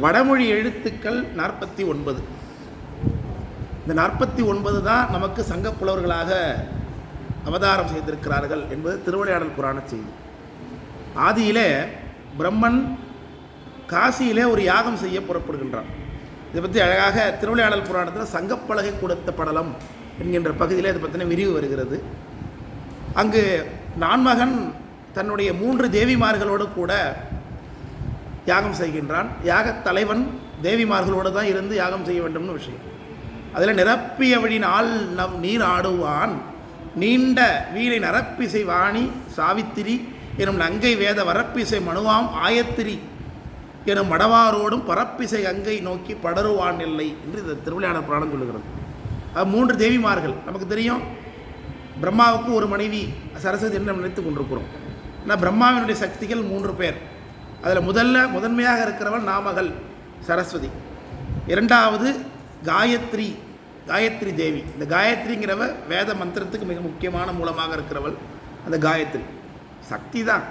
வடமொழி எழுத்துக்கள் நாற்பத்தி ஒன்பது. இந்த நாற்பத்தி ஒன்பது தான் நமக்கு சங்கப் புலவர்களாக அவதாரம் செய்திருக்கிறார்கள் என்பது திருவிளையாடல் புராண செய்தி. ஆதியிலே பிரம்மன் காசியிலே ஒரு யாகம் செய்ய புறப்படுகின்றான். இதை பற்றி அழகாக திருவிளையாடல் புராணத்தில் சங்கப்பலகை கொடுத்த படலம் என்கின்ற பகுதியில் இதை பற்றின விரிவு வருகிறது. அங்கு நான்மகன் தன்னுடைய மூன்று தேவிமார்களோடு கூட யாகம் செய்கின்றான். யாகத் தலைவன் தேவிமார்களோடு தான் இருந்து யாகம் செய்ய வேண்டும்னு விஷயம். அதில் நிரப்பியவழினால் நம் நீர் ஆடுவான். நீண்ட வீணை நரப்பிசை வாணி சாவித்திரி எனும் நங்கை வேத வரப்பிசை மனுவாம் ஆயத்திரி எனும் மடவாரோடும் பரப்பிசை அங்கை நோக்கி படருவான் இல்லை என்று இந்த திருவிளையாடல் புராணம் சொல்லுகிறது. அது மூன்று தேவிமார்கள். நமக்கு தெரியும் பிரம்மாவுக்கு ஒரு மனைவி சரஸ்வதி என்று நினைத்து கொண்டிருக்கிறோம். ஆனால் பிரம்மாவினுடைய சக்திகள் மூன்று பேர். அதில் முதல்ல முதன்மையாக இருக்கிறவள் நாமகள் சரஸ்வதி. இரண்டாவது காயத்ரி காயத்ரி தேவி. இந்த காயத்ரிங்கிறவ வேத மந்திரத்துக்கு மிக முக்கியமான மூலமாக இருக்கிறவள் அந்த காயத்ரி. சக்தி தான்.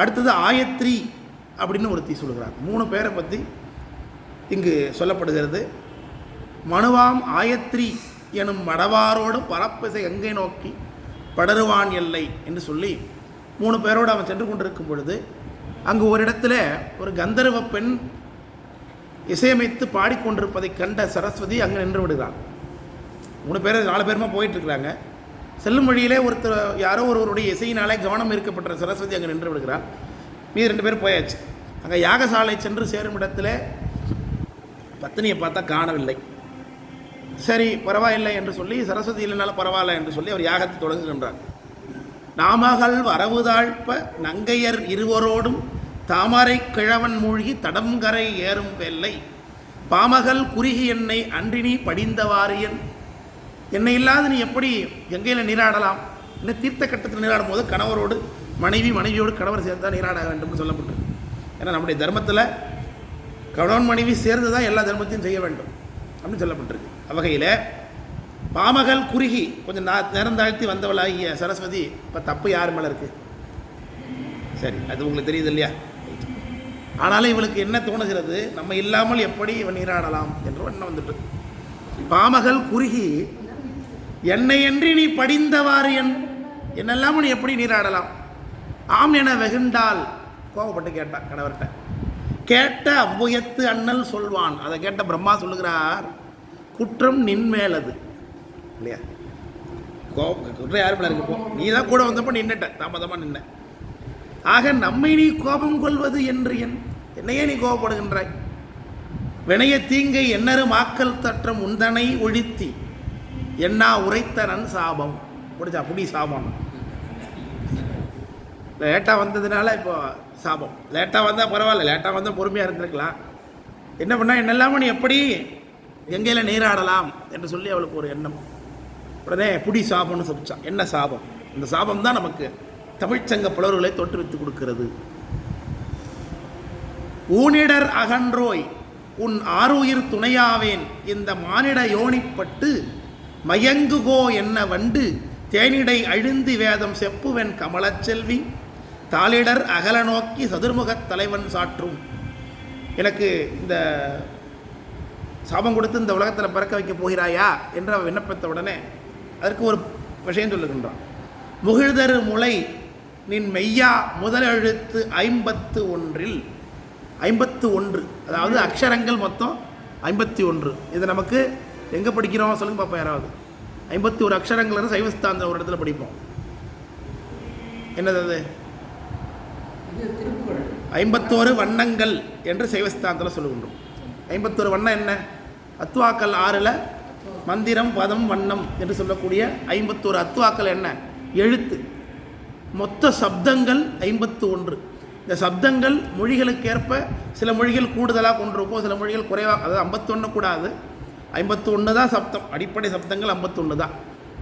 அடுத்தது ஆயத்ரி அப்படின்னு ஒருத்தி சொல்கிறார் மூணு பேரை பற்றி இங்கு சொல்லப்படுகிறது. மனுவாம் ஆயத்ரி எனும் மடவாரோடு பரப்பிசை எங்கே நோக்கி படருவான் எல்லை என்று சொல்லி மூணு பேரோடு அவன் சென்று கொண்டிருக்கும் பொழுது அங்கு ஒரு இடத்துல ஒரு கந்தர்வ பெண் இசையமைத்து பாடிக்கொண்டிருப்பதை கண்ட சரஸ்வதி அங்கே நின்று விடுகிறான் மூணு பேர் நாலு பேருமா போயிட்டு இருக்கிறாங்க செல்லும் வழியிலே ஒருத்தர் யாரோ ஒருவருடைய இசையினாலே கவனம் இருக்கப்பட்ட சரஸ்வதி அங்கே நின்று விடுகிறார் மீது ரெண்டு பேர் போயாச்சு. அங்கே யாகசாலை சென்று சேரும் இடத்துல பத்தினியை பார்த்தா காணவில்லை. சரி பரவாயில்லை என்று சொல்லி சரஸ்வதி இல்லைனாலும் பரவாயில்ல என்று சொல்லி அவர் யாகத்தை தொடங்குகின்றார் நாமகள் வரவுதாழ்ப்ப நங்கையர் இருவரோடும் தாமரை கிழவன் மூழ்கி தடம்கரை ஏறும் வெள்ளை. பாமகள் குறுகி என்னை அன்றினி படிந்தவாரியன் என்னை இல்லாது நீ எப்படி கங்கையில் நீராடலாம்? என்ன தீர்த்த கட்டத்தில் நீராடும் போது கணவரோடு மனைவி மனைவியோடு கணவர் சேர்ந்து தான் நீராட வேண்டும்னு சொல்லப்பட்டு ஏன்னா நம்முடைய தர்மத்தில் கணவன் மனைவி சேர்ந்து தான் எல்லா தர்மத்தையும் செய்ய வேண்டும் அப்படின்னு சொல்லப்பட்டிருக்கு. அவ்வகையில் பாமகள் குறுகி கொஞ்சம் நா நேரம் தாழ்த்தி வந்தவளாகிய சரஸ்வதி இப்போ தப்பு யார் மேலே இருக்குது சரி அது உங்களுக்கு தெரியுது இல்லையா? ஆனாலும் இவளுக்கு என்ன தோணுகிறது? நம்ம இல்லாமல் எப்படி இவன் நீராடலாம் என்ற எண்ணம் வந்துட்டு. பாமகள் குறுகி என்னையன்றி நீ படிந்தவாறு என் என்னெல்லாம் நீ எப்படி நீராடலாம்? ஆம் என வெகுண்டால் கோபப்பட்டு கேட்டான் கணவர்கிட்ட. கேட்ட அவ்வுயத்து அண்ணல் சொல்வான். அதை கேட்ட பிரம்மா சொல்லுகிறார் குற்றம் நின்மேலது இல்லையா? கோபம் குற்றம் யார் மேலே இருக்கு? நீ தான் கூட வந்தப்போ நின்னுட்ட. தாமதமாக நின்ன. ஆக நம்மை நீ கோபம் கொள்வது என்று என் என்னையே நீ கோபப்படுகின்றாய். வினைய தீங்கை என்னரும் மாக்கல் தற்றம் உந்தனை ஒழித்தி என்னா உரைத்தனன் சாபம். முடிஞ்சா புடி சாபம். லேட்டாக வந்ததுனால இப்போ சாபம். லேட்டாக வந்தால் பரவாயில்ல. லேட்டாக வந்தால் பொறுமையாக இருந்திருக்கலாம். என்ன பண்ணால் என்னெல்லாம நீ எப்படி எங்கேயில் நீராடலாம் என்று சொல்லி அவளுக்கு ஒரு எண்ணம். உடனே புடி சாபம்னு சொல்லிச்சான் என்ன சாபம்? இந்த சாபம் தான் நமக்கு தமிழ்ச்சங்க புலவர்களை தோற்றுவித்து கொடுக்கிறது. ஊனிடர் அகன்றோய் உன் ஆருயிர் துணையாவேன். இந்த மானிட யோனிப்பட்டு மயங்குகோ என்ன வண்டு? தேனிடை அழுந்தி வேதம் செப்புவென் கமலச்செல்வி தாளிடர் அகல நோக்கி சதுர்முகத் தலைவன் சாற்றும். எனக்கு இந்த சாபம் கொடுத்து இந்த உலகத்தில் பிறக்க வைக்க போகிறாயா? என்று அவன் விண்ணப்பித்த உடனே அதற்கு ஒரு விஷயம் சொல்லுகின்றான். முகிழ்தரு முளை நின் மெய்யா முதலெழுத்து ஐம்பத்து ஒன்றில் ஐம்பத்து ஒன்று அதாவது அக்ஷரங்கள் மொத்தம் ஐம்பத்தி ஒன்று. இது நமக்கு எங்கே படிக்கிறோம் சொல்லுங்க பார்ப்போம் யாராவது. ஐம்பத்தி ஒரு அக்ஷரங்கள் சைவஸ்தாந்த ஒரு இடத்துல படிப்போம். என்னது அது? ஐம்பத்தோரு வண்ணங்கள் என்று சைவஸ்தானத்தில் சொல்லுகின்றோம். ஐம்பத்தோரு வண்ணம் என்ன? அத்வாக்கள் ஆறில் மந்திரம் பதம் வண்ணம் என்று சொல்லக்கூடிய ஐம்பத்தோரு அத்துவாக்கள் என்ன? எழுத்து. மொத்த சப்தங்கள் ஐம்பத்து ஒன்று இந்த சப்தங்கள் மொழிகளுக்கேற்ப சில மொழிகள் கூடுதலாக கொண்டிருக்கும் சில மொழிகள் குறைவாக அதாவது ஐம்பத்தொன்று கூடாது. ஐம்பத்தி ஒன்று தான் சப்தம். அடிப்படை சப்தங்கள் ஐம்பத்தொன்று தான்.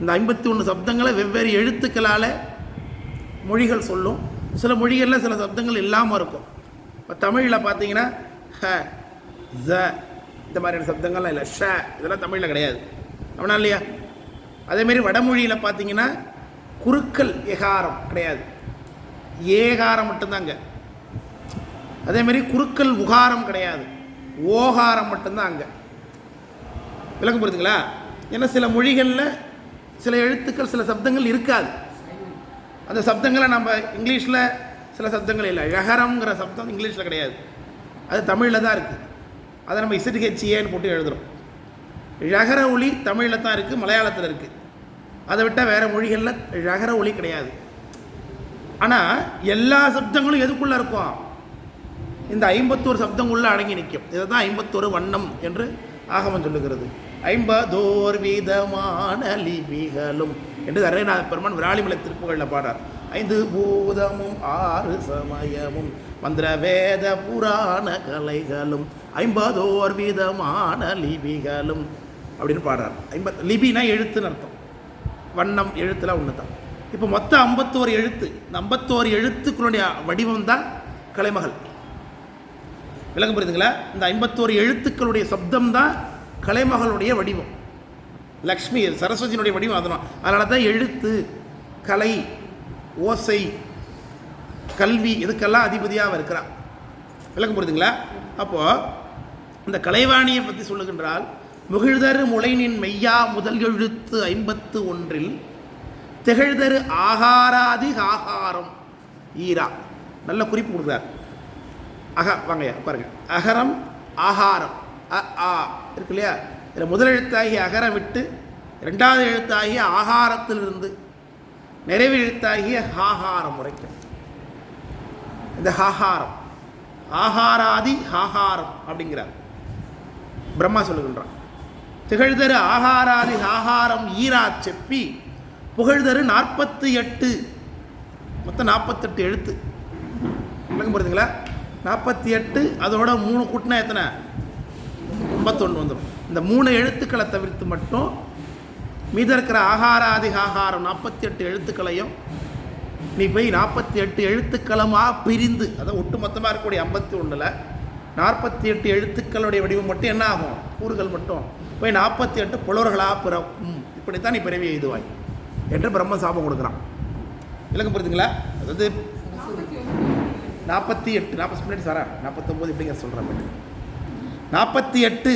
இந்த ஐம்பத்தி ஒன்று சப்தங்களை வெவ்வேறு எழுத்துக்களால் மொழிகள் சொல்லும். சில மொழிகளில் சில சப்தங்கள் இல்லாமல் இருக்கும். இப்போ தமிழில் பார்த்தீங்கன்னா ஹ ஜ இந்த மாதிரியான சப்தங்கள்லாம் இல்லை. ஷ இதெல்லாம் தமிழில் கிடையாது. அவனா இல்லையா? அதேமாரி வடமொழியில் பார்த்தீங்கன்னா குறுக்கல் எகாரம் கிடையாது. ஏகாரம் மட்டும்தாங்க. அதேமாரி குறுக்கல் உகாரம் கிடையாது. ஓகாரம் மட்டும்தான் அங்கே விளக்கம் புரியுதுங்களா ஏன்னா சில மொழிகளில் சில எழுத்துக்கள் சில சப்தங்கள் இருக்காது. அந்த சப்தங்களை நம்ம இங்கிலீஷில் சில சப்தங்கள் இல்லை. ழகரம்ங்கிற சப்தம் இங்கிலீஷில் கிடையாது. அது தமிழில் தான் இருக்குது அதை நம்ம இசட்ஹெச்ஏன்னு போட்டு எழுதுகிறோம் ழகர ஒளி தமிழில் தான் இருக்குது மலையாளத்தில் இருக்குது அதை விட்டால் வேறு மொழிகளில் ழகர ஒளி கிடையாது. ஆனால் எல்லா சப்தங்களும் எதுக்குள்ளே இருக்கும்? இந்த ஐம்பத்தோரு சப்தங்குள்ளே அடங்கி நிற்கும். இதை தான் ஐம்பத்தோரு வண்ணம் என்று ஆகமம் சொல்லுகிறது. ஐம்பதோர் விதமான லிபிகளும். என்று அரைநாத பெருமான் விராலிமலை திருப்புகளில் பாடார் ஐந்து பூதமும் ஆறு சமயமும். மந்திர வேத புராண கலைகளும் ஐம்பதோர் விதமான லிபிகளும். அப்படின்னு பாடுறார். ஐம்பத் லிபினா எழுத்துன்னு அர்த்தம். வண்ணம் எழுத்துலாம் ஒன்று தான் இப்போ மொத்தம் ஐம்பத்தோரு எழுத்து இந்த ஐம்பத்தோரு எழுத்துக்களுடைய வடிவம் தான் கலைமகள். விளக்கம் புரியுதுங்களா? இந்த ஐம்பத்தோரு எழுத்துக்களுடைய சப்தம் தான் கலைமகளுடைய வடிவம். லக்ஷ்மி சரஸ்வதியினுடைய வடிவம் அதனால் அதனால தான் எழுத்து கலை ஓசை கல்வி இதுக்கெல்லாம் அதிபதியாக இருக்கிறான். விளக்கம் புரியுதுங்களா? அப்போது இந்த கலைவாணியை பற்றி சொல்லுகின்றால் முகிழ்தரு முளைனின் மெய்யா முதல் எழுத்து ஐம்பத்து ஒன்றில் திகழ்தரு ஆகாராதி ஆகாரம் ஈரா. நல்ல குறிப்பு கொடுக்குறார். அக வாங்கய்யா பாருங்க அகரம் ஆகாரம். அ ஆ இருக்கு இல்லையா? இதில் முதல் எழுத்தாகி அகரம் விட்டு ரெண்டாவது எழுத்தாகி ஆகாரத்திலிருந்து நிறைவெழுத்தாகிய ஹாஹாரம் உரைக்கும் இந்த ஹாஹாரம் ஆகாராதி ஹாஹாரம் அப்படிங்கிறார். பிரம்மா சொல்லுகின்றான் திகழ்தரு ஆகாராதி ஆகாரம் ஈரா செப்பி புகழ்தரு நாற்பத்தி எட்டு மொத்தம் நாற்பத்தெட்டு எழுத்து. விளக்கம் புரியுதுங்களா நாற்பத்தி எட்டு அதோட மூணு கூட்டினா எத்தனை? ஐம்பத்தொன்று வந்துடும் இந்த மூணு எழுத்துக்களை தவிர்த்து மட்டும் மீத இருக்கிற ஆகாராதி ஆகாரம் நாற்பத்தி எட்டு எழுத்துக்களையும் நீ போய் நாற்பத்தி எட்டு எழுத்துக்களமாக பிரிந்து அதான் ஒட்டு மொத்தமாக இருக்கக்கூடிய ஐம்பத்தி ஒன்றில் நாற்பத்தி எட்டு எழுத்துக்களுடைய வடிவம் மட்டும் என்ன ஆகும்? கூறுகள் மட்டும். போய் நாற்பத்தி எட்டு புலவர்களாக பிறக்கும். இப்படித்தான் நீ பிறவி இதுவாய் என்று பிரம்ம சாபம் கொடுக்குறான். விளக்கம் புரியுதுங்களா அதாவது நாற்பத்தி எட்டு நாற்பது மினிட் சாரா? நாற்பத்தொம்போது இப்படிங்க சொல்கிறேன் நாற்பத்தி எட்டு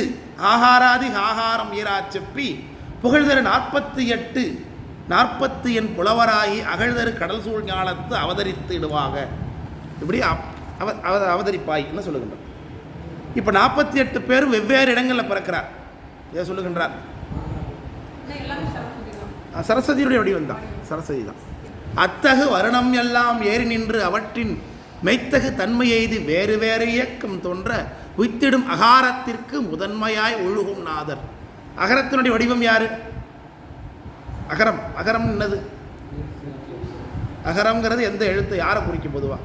ஆகாராதி ஆகாரம் ஈரா செப்பி புகழ்தரு நாற்பத்தி எட்டு நாற்பத்தி என் புலவராகி அகழ்தரு கடல் சூழ் ஞானத்து அவதரித்து இடுவாக. இப்படி அவ அவ- அவ- அவதரிப்பாய் என்ன சொல்லுகின்றார்? இப்போ நாற்பத்தி எட்டு பேர் வெவ்வேறு இடங்களில் பிறக்கிறார். இதை சொல்லுகின்றார்? சரஸ்வதியுடைய வடிவம் தான். சரஸ்வதி தான். அத்தகு வருணம் எல்லாம் ஏறி நின்று அவற்றின் மெய்த்தகு தன்மை எய்து வேறு வேறு இயக்கம் தோன்ற உய்த்திடும் அகாரத்திற்கு முதன்மையாய் ஒழுகும் நாதர். அகரத்தினுடைய வடிவம் யார்? அகரம். அகரம் என்னது? அகரம்ங்கிறது எந்த எழுத்து யாரை குறிக்கும் பொதுவா?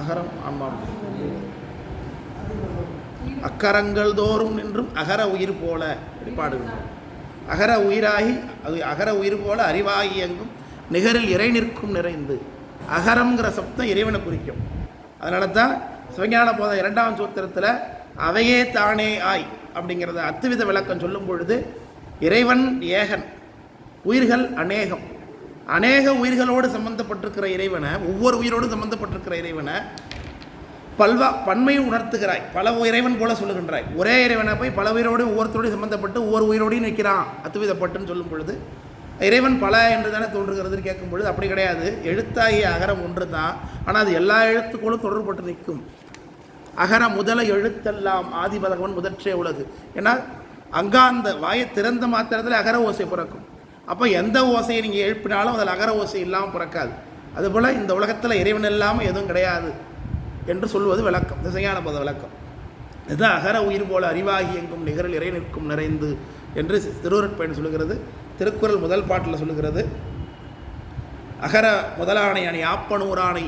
அகரம் ஆமாம் அக்கரங்கள் தோறும் நின்றும் அகர உயிர் போல பாடுகிறோம் அகர உயிராகி அது அகர உயிர் போல அறிவாகி எங்கும் நிகரில் இறை நிற்கும் நிறைந்து. அகரம்ங்கிற சப்தம் இறைவனை குறிக்கும். அதனால தான் சிவஞான போத இரண்டாம் சூத்திரத்தில் அவையே தானே ஆய் அப்படிங்கிறத அத்துவித விளக்கம் சொல்லும் பொழுது இறைவன் ஏகன் உயிர்கள் அநேகம். அநேக உயிர்களோடு சம்பந்தப்பட்டிருக்கிற இறைவனை ஒவ்வொரு உயிரோடு சம்பந்தப்பட்டிருக்கிற இறைவனை பல்வா பன்மையை உணர்த்துகிறாய். பல இறைவன் போல சொல்லுகின்றாய். ஒரே இறைவனை போய் பல உயிரோடு ஒவ்வொருத்தரோடையும் சம்பந்தப்பட்டு ஒவ்வொரு உயிரோடையும் நிற்கிறான். அத்துவிதப்பட்டுன்னு சொல்லும் பொழுது இறைவன் பல என்று தானே தோன்றுகிறதுன்னு கேட்கும் பொழுது அப்படி கிடையாது. எழுத்தாகிய அகரம் ஒன்று தான். ஆனால் அது எல்லா எழுத்துக்களும் தொடர்பட்டு நிற்கும். அகர முதல எழுத்தெல்லாம் ஆதிபதகவன் முதற்றே உலகு ஏன்னா அங்காந்த வாயை திறந்த மாத்திரத்தில் அகர ஓசை பிறக்கும். அப்போ எந்த ஓசையை நீங்கள் எழுப்பினாலும் அதில் அகர ஓசை இல்லாமல் பிறக்காது. அதுபோல் இந்த உலகத்தில் இறைவன் இல்லாமல் எதுவும் கிடையாது என்று சொல்வது விளக்கம். திசையான பத விளக்கம். இதுதான் அகர உயிர் போல அறிவாகி எங்கும் நிகரில் இறை நிற்கும் நிறைந்து என்று திருவருட்பயன் சொல்லுகிறது. திருக்குறள் முதல் பாட்டில் சொல்லுகிறது. அகர முதலானை அணி ஆப்பனூரானை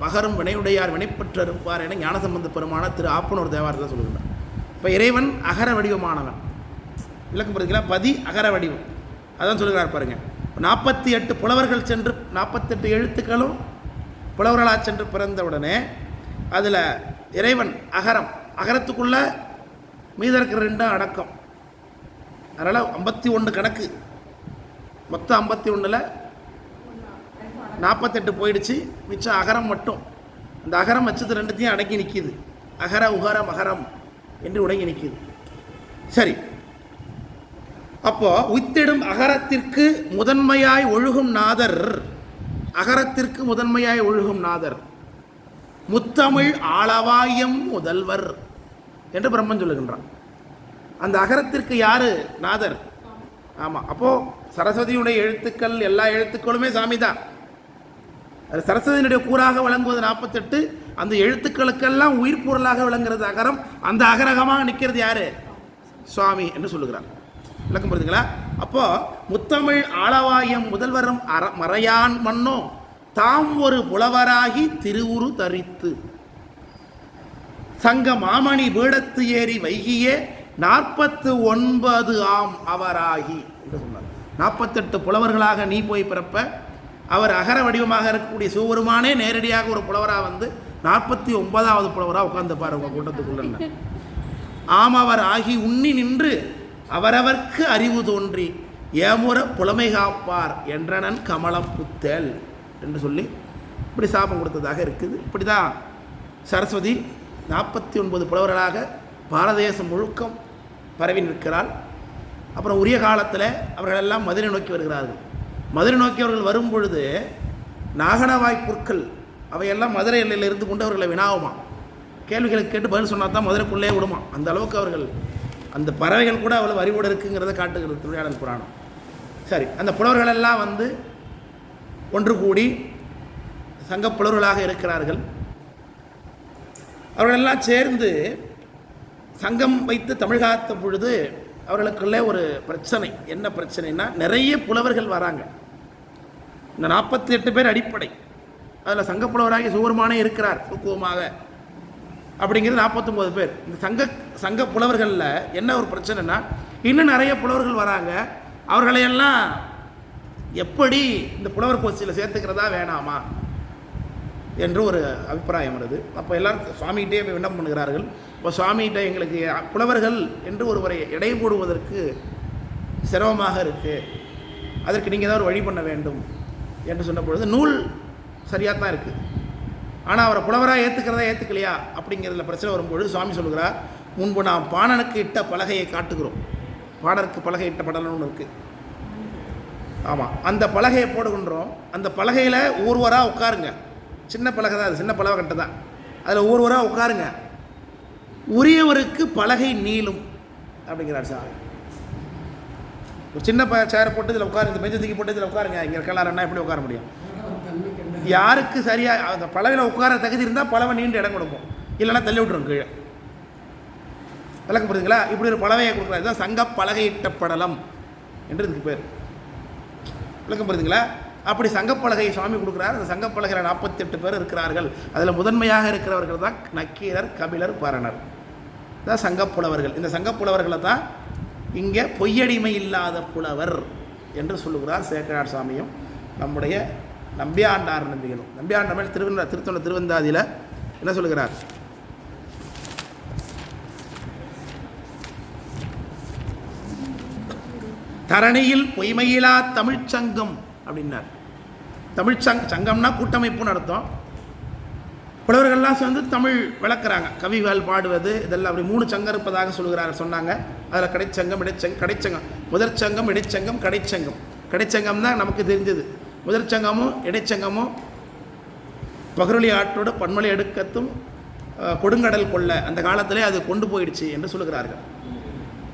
பகரும் வினையுடையார் வினைப்பற்று இருப்பார் என ஞானசம்பந்த பெருமான திரு ஆப்பனூர் தேவாரத்தை சொல்கிறார் இப்போ இறைவன் அகர வடிவமானவன். விளக்கம் பார்த்தீங்களா பதி அகர வடிவம். அதான் சொல்லுகிறார் பாருங்கள் நாற்பத்தி எட்டு புலவர்கள் சென்று நாற்பத்தெட்டு எழுத்துக்களும் புலவர்களாக சென்று பிறந்தவுடனே அதில் இறைவன் அகரம் அகரத்துக்குள்ள மீதம் இருக்கிற ரெண்டும் அடக்கம். அதனால் ஐம்பத்தி ஒன்று கணக்கு. மொத்தம் ஐம்பத்தி ஒன்றில் நாற்பத்தெட்டு போயிடுச்சு. மிச்சம் அகரம் மட்டும். அந்த அகரம் வச்சது ரெண்டுத்தையும் அடக்கி நிற்கிது அகர உகர மகரம் என்று உடங்கி நிற்கிது சரி. அப்போ உத்திடும் அகரத்திற்கு முதன்மையாய் ஒழுகும் நாதர். அகரத்திற்கு முதன்மையாய் ஒழுகும் நாதர். முத்தமிழ் ஆளவாயம் முதல்வர் என்று பிரம்மன் சொல்லுகின்றான். அந்த அகரத்திற்கு யாரு? நாதர். ஆமாம் அப்போது சரஸ்வதியுடைய எழுத்துக்கள் எல்லா எழுத்துக்களுமே சாமி தான் அது சரஸ்வதியினுடைய கூறாக விளங்குவது நாற்பத்தெட்டு. அந்த எழுத்துக்களுக்கெல்லாம் உயிர் பொருளாக விளங்குறது அகரம். அந்த அகரகமாக நிற்கிறது யாரு? சுவாமி என்று சொல்லுகிறார். விளக்கம் புரியுதுங்களா அப்போ முத்தமிழ் ஆளவாயம் முதல்வரும் அற மறையான் மன்னோ தாம் ஒரு புலவராகி திருவுரு தரித்து. சங்க மாமணி பீடத்து ஏறி வைகியே நாற்பத்து ஒன்பது ஆம் அவராகி. என்று சொன்னார். நாற்பத்தெட்டு புலவர்களாக நீ போய் பிறப்ப அவர் அகர வடிவமாக இருக்கக்கூடிய சிவபெருமானே நேரடியாக ஒரு புலவராக வந்து நாற்பத்தி ஒன்பதாவது புலவராக உட்காந்துப்பார் பாரு உங்கள் கூட்டத்துக்குள்ள. ஆம் அவர் ஆகி உண்ணி நின்று அவரவர்க்கு அறிவு தோன்றி ஏமுற புலமை காப்பார் என்றனன் கமலம் புத்தல் என்று சொல்லி இப்படி சாபம் கொடுத்ததாக இருக்குது. இப்படி தான் சரஸ்வதி நாற்பத்தி ஒன்பது புலவர்களாக பாரதேசம் முழுக்கம் பரவி நிற்கிறாள். அப்புறம் உரிய காலத்தில் அவர்களெல்லாம் மதுரை நோக்கி வருகிறார்கள். மதுரை நோக்கி அவர்கள் வரும் பொழுது நாகனவாய் பொருட்கள் அவையெல்லாம் மதுரை எல்லையில் இருந்து கொண்டு அவர்களை வினாவுமா? கேள்விகளை கேட்டு பதில் சொன்னால் தான் மதுரைக்குள்ளே விடுமா? அந்த அளவுக்கு அவர்கள் அந்த பறவைகள் கூட அவ்வளோ அறிவோடு இருக்குங்கிறத காட்டுகிறது திருவிழாடல் புராணம். சரி அந்த புலவர்கள் எல்லாம் வந்து ஒன்று கூடி சங்கப் புலவர்களாக இருக்கிறார்கள். அவர்களெல்லாம் சேர்ந்து சங்கம் வைத்து தமிழ் காத்த பொழுது அவர்களுக்குள்ளே ஒரு பிரச்சனை. என்ன பிரச்சனைனா நிறைய புலவர்கள் வராங்க. இந்த நாற்பத்தி எட்டு பேர் அடிப்படை. அதில் சங்கப்புலவராகி சிவருமானே இருக்கிறார் சுக்குவமாக அப்படிங்கிறது நாற்பத்தொம்போது பேர். இந்த சங்க சங்க புலவர்களில் என்ன ஒரு பிரச்சனைனா இன்னும் நிறைய புலவர்கள் வராங்க. அவர்களையெல்லாம் எப்படி இந்த புலவர் கோஷ்டியில் சேர்த்துக்கிறதா வேணாமா என்று ஒரு அபிப்பிராயம் வருது. அப்போ எல்லாரும் சுவாமிகிட்டே போய் விண்ணப்பம் பண்ணுகிறார்கள். இப்போ சுவாமிகிட்ட எங்களுக்கு புலவர்கள் என்று ஒருவரை எடை போடுவதற்கு சிரமமாக இருக்குது அதற்கு நீங்கள் தான் ஒரு வழி பண்ண வேண்டும். என்று சொன்ன பொழுது நூல் சரியாக தான் இருக்குது ஆனால் அவரை புலவராக ஏற்றுக்கிறதா ஏற்றுக்கலையா அப்படிங்கிறதுல பிரச்சனை வரும்பொழுது சுவாமி சொல்கிறார் முன்பு நாம் பாணனுக்கு இட்ட பலகையை காட்டுகிறோம். பாடருக்கு பலகை இட்ட படலம்னு ஒன்று இருக்குது ஆமாம் அந்த பலகையை போடுகின்றோம். அந்த பலகையில் ஊர்வராக உட்காருங்க. சின்ன பலகை தான் அது சின்ன பலகை கட்டை தான். அதில் ஊர்வராக உட்காருங்க. உரியவருக்கு பலகை நீளும் அப்படிங்கிறார் சாமி. ஒரு சின்ன ப சேரை போட்டு இதில் உட்காரு இந்த பெஞ்சை தூக்கி போட்டு இதில் உட்காருங்க. இங்கே இருக்கலாம்னா எப்படி உட்கார முடியும்? யாருக்கு சரியாக அந்த பலவையில் உட்கார தகுதி இருந்தால் பலவை நீண்ட இடம் கொடுக்கும். இல்லைன்னா தள்ளி விட்டுரும் கீழே. விளக்கம் புரியுதுங்களா? இப்படி ஒரு பலவையை கொடுக்குறாரு இதுதான் சங்க பலகையிட்ட படலம் என்று இதுக்கு பேர். விளக்கம் புரியுதுங்களா? அப்படி சங்கப்பலகை சுவாமி கொடுக்குறார். அந்த சங்கப்பலகையில் நாற்பத்தெட்டு பேர் இருக்கிறார்கள். அதில் முதன்மையாக இருக்கிறவர்கள் தான் நக்கீரர் கபிலர் பரணர். தான் சங்கப்புலவர்கள் இந்த சங்கப்புலவர்களை தான் இங்கே பொய்யடிமை இல்லாத புலவர் என்று சொல்லுகிறார் சேக்கரார் சாமியும். நம்முடைய நம்பியாண்டார் நம்பிகளும் நம்பியாண்டார் மேல் திருத்தொண்ட திருவந்தாதியில் என்ன சொல்லுகிறார்? தரணியில் பொய்மையிலா தமிழ்ச்சங்கம் அப்படின்னார். தமிழ்ச்சங் சங்கம்னா கூட்டமைப்புன்னு அர்த்தம். புலவர்கள்லாம் சேர்ந்து தமிழ் விளக்குறாங்க. கவிகள் பாடுவது இதெல்லாம் அப்படி மூணு சங்கம் இருப்பதாக சொல்கிறார் சொன்னாங்க. அதில் கடைச்சங்கம் இடைச்சங்கம் கடைச்சங்கம். முதற் சங்கம் இடைச்சங்கம் கடைச்சங்கம். கடைச்சங்கம் தான் நமக்கு தெரிஞ்சது. முதற் சங்கமும் இடைச்சங்கமும் பகருளி ஆற்றோட பன்மொழி எடுக்கத்தும் கொடுங்கடல் கொள்ள அந்த காலத்திலே அது கொண்டு போயிடுச்சு என்று சொல்லுகிறார்கள்.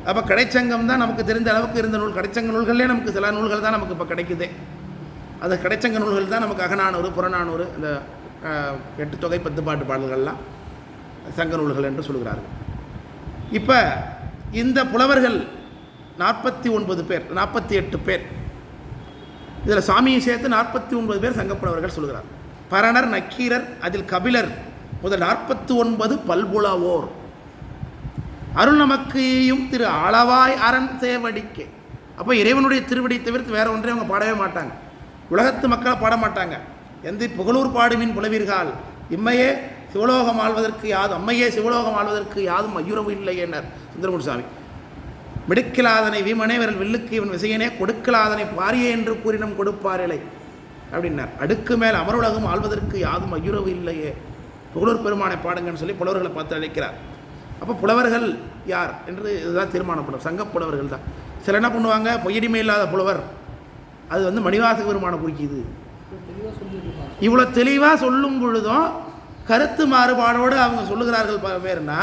அப்போ கடைச்சங்கம் தான் நமக்கு தெரிந்த அளவுக்கு இருந்த நூல். கடைச்சங்க நூல்களே நமக்கு சில நூல்கள் தான் நமக்கு இப்போ கிடைக்குதே. அது கடைச்சங்க நூல்கள் தான் நமக்கு அகநானூறு புறநானூறு இந்த எட்டு தொகை பத்து பாட்டு பாடல்கள்லாம் சங்க நூல்கள் என்று சொல்கிறார்கள். இப்போ இந்த புலவர்கள் நாற்பத்தி ஒன்பது பேர் நாற்பத்தி எட்டு பேர். இதில் சாமியை சேர்த்து நாற்பத்தி ஒன்பது பேர் சங்கப்புலவர்கள் சொல்கிறார். பரணர் நக்கீரர் அதில் கபிலர் முதல் நாற்பத்தி ஒன்பது பல்புலவோர். அருள் நமக்கையும் திரு அளவாய் அரண் சேவடிக்கே. அப்போ இறைவனுடைய திருவடி தவிர்த்து வேறு ஒன்றையும் அவங்க பாடவே மாட்டாங்க. உலகத்து மக்களை பாட மாட்டாங்க. எந்த புகழூர் பாடுமின் புலவீர்கள் இம்மையே சிவலோகம் ஆழ்வதற்கு யாது அம்மையே சிவலோகம் ஆள்வதற்கு யாதும் ஐயுறவு இல்லை என்றார் சுந்தரமூர் சாமி மிடுக்கலாதனை வீமனே விரல் வில்லுக்கு இவன் விசையனே கொடுக்கலாதனை பாரியே என்று கூறினம் கொடுப்பாரில்லை அப்படின்னார். அடுக்கு மேல் அமருலகம் ஆள்வதற்கு யாதும் ஐயுறவு இல்லையே. புகழூர் பெருமானை பாடுங்கன்னு சொல்லி புலவர்களை பார்த்து அழைக்கிறார். அப்போ புலவர்கள் யார் என்று இதுதான் தீர்மானப்படும். சங்கப் புலவர்கள் தான். சில என்ன பண்ணுவாங்க? பொய்யடிமை இல்லாத புலவர். அது வந்து மணிவாச பெருமானை குறிக்கிது. இவ்வளோ தெளிவாக சொல்லும் பொழுதும் கருத்து மாறுபாடோடு அவங்க சொல்லுகிறார்கள் பல பேர்னா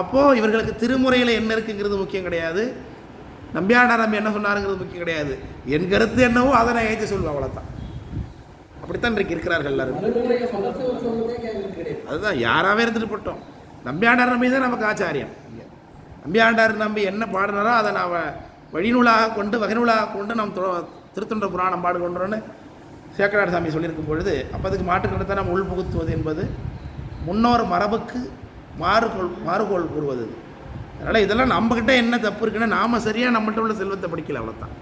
அப்போது இவர்களுக்கு திருமுறையில் என்ன இருக்குங்கிறது முக்கியம் கிடையாது. நம்பியாண்டார் நம்பி என்ன சொன்னாருங்கிறது முக்கியம் கிடையாது. என் கருத்து என்னவோ அதை நான் ஏற்றி சொல்லுவேன் அவ்வளோதான் அப்படித்தான் இன்றைக்கு இருக்கிறார்கள் எல்லாரும். அதுதான் யாராகவே இருந்துட்டு போட்டோம். நம்பியாண்டார் நம்பி தான் நமக்கு ஆச்சாரியம். நம்பியாண்டார் நம்பி என்ன பாடினாரோ அதை நாம் வழிநூலாக கொண்டு வகைநூலாக கொண்டு நாம் திருத்தொண்ட புராணம் பாடுகின்றோன்னு சேக்கராடு சாமி சொல்லியிருக்கும் பொழுது அப்போ அதுக்கு மாற்றுக்கருத்தை நம்ம உள்புகுத்துவது என்பது முன்னோர் மரபுக்கு மாறுகோள் மாறுகோள் கூறுவது. அதனால் இதெல்லாம் நம்மக்கிட்ட என்ன தப்பு இருக்குன்னா நாம் சரியாக நம்மகிட்ட உள்ள செல்வத்தை படிக்கல அவ்வளோதான்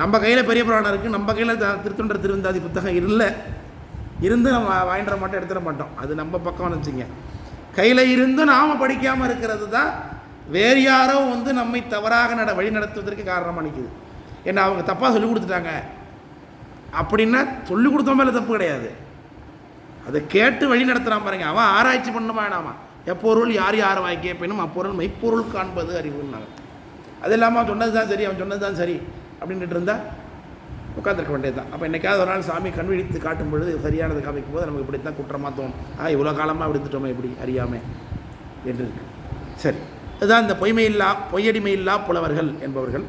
நம்ம கையில் பெரிய புராணம் இருக்குது நம்ம கையில் திருத்தொண்டர் திருவந்தாதி புத்தகம் இல்லை. இருந்து நம்ம வாங்கிட மாட்டோம் எடுத்துட மாட்டோம். அது நம்ம பக்கம் வச்சுங்க கையில் இருந்தும் நாம் படிக்காமல் இருக்கிறது தான் வேறு யாரோ வந்து நம்மை தவறாக நட வழி நடத்துவதற்கு காரணமாக நிற்கிது ஏன்னா அவங்க தப்பாக சொல்லி கொடுத்துட்டாங்க. அப்படின்னா சொல்லி கொடுத்த மேலே தப்பு கிடையாது. அதை கேட்டு வழி நடத்துகிறான் பாருங்க. அவன் ஆராய்ச்சி பண்ணுமா வேணாமா எப்பொருள் யார் யார் வாய் கேட்பினும் அப்பொருள் மெய்ப்பொருள் காண்பது அறிவுன்னாங்க. அது இல்லாமல் அவன் சொன்னது தான் சரி அவன் சொன்னது தான் சரி அப்படின்ட்டு இருந்தா உட்காந்துருக்க வேண்டியது தான் அப்போ என்றைக்காவது ஒரு நாள் சாமி கண் விழித்து காட்டும் பொழுது சரியானது காமிக்கும் போது நமக்கு இப்படி தான் குற்றமாக தோணும். ஆ இவ்வளோ காலமாக விடுத்துட்டோமே இப்படி அறியாமல் என்று இருக்கு. சரி. அதுதான் இந்த பொய்மையில்லா பொய்யடிமையில்லா புலவர்கள் என்பவர்கள்.